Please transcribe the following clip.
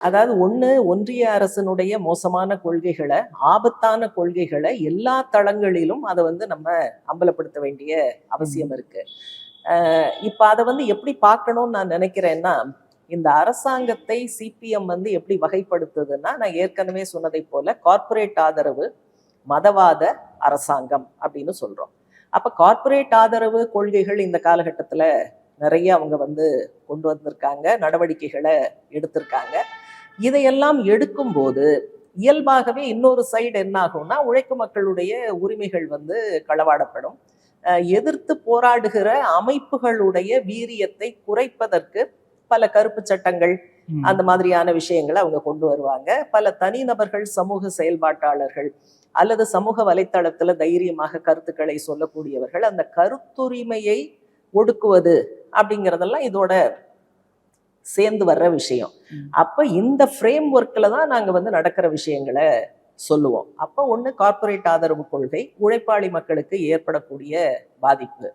அதாவது ஒண்ணு ஒன்றிய அரசினுடைய மோசமான கொள்கைகளை ஆபத்தான கொள்கைகளை எல்லா தளங்களிலும் அதை வந்து நம்ம அம்பலப்படுத்த வேண்டிய அவசியம் இருக்கு. இப்போ இப்ப அதை வந்து எப்படி பார்க்கணும்னு நான் நினைக்கிறேன்னா இந்த அரசாங்கத்தை சிபிஎம் வந்து எப்படி வகைப்படுத்துதுன்னா நான் ஏற்கனவே சொன்னதை போல கார்ப்பரேட் ஆதரவு மதவாத அரசாங்கம் அப்படின்னு சொல்றோம். அப்ப கார்ப்பரேட் ஆதரவு கொள்கைகள் இந்த காலகட்டத்துல நிறைய அவங்க வந்து கொண்டு வந்திருக்காங்க நடவடிக்கைகளை எடுத்திருக்காங்க. இதையெல்லாம் எடுக்கும்போது இயல்பாகவே இன்னொரு சைடு என்ன ஆகும்னா உழைக்கும் மக்களுடைய உரிமைகள் வந்து களவாடப்படும் எதிர்த்து போராடுகிற அமைப்புகளுடைய வீரியத்தை குறைப்பதற்கு பல கருப்பு சட்டங்கள். அந்த மாதிரியான விஷயங்களை அவங்க கொண்டு வருவாங்க பல தனிநபர்கள் சமூக செயல்பாட்டாளர்கள் அல்லது சமூக வலைத்தளத்துல தைரியமாக கருத்துக்களை சொல்லக்கூடியவர்கள் அந்த கருத்துரிமையை ஒடுக்குவது அப்படிங்கிறதெல்லாம் இதோட சேர்ந்து வர்ற விஷயம். அப்ப இந்த ஃப்ரேம் ஒர்க்கில் தான் நாங்க வந்து நடக்கிற விஷயங்களை சொல்லுவோம். அப்ப ஒண்ணு கார்ப்பரேட் ஆதரவு கொள்கை உழைப்பாளி மக்களுக்கு ஏற்படக்கூடிய பாதிப்பு.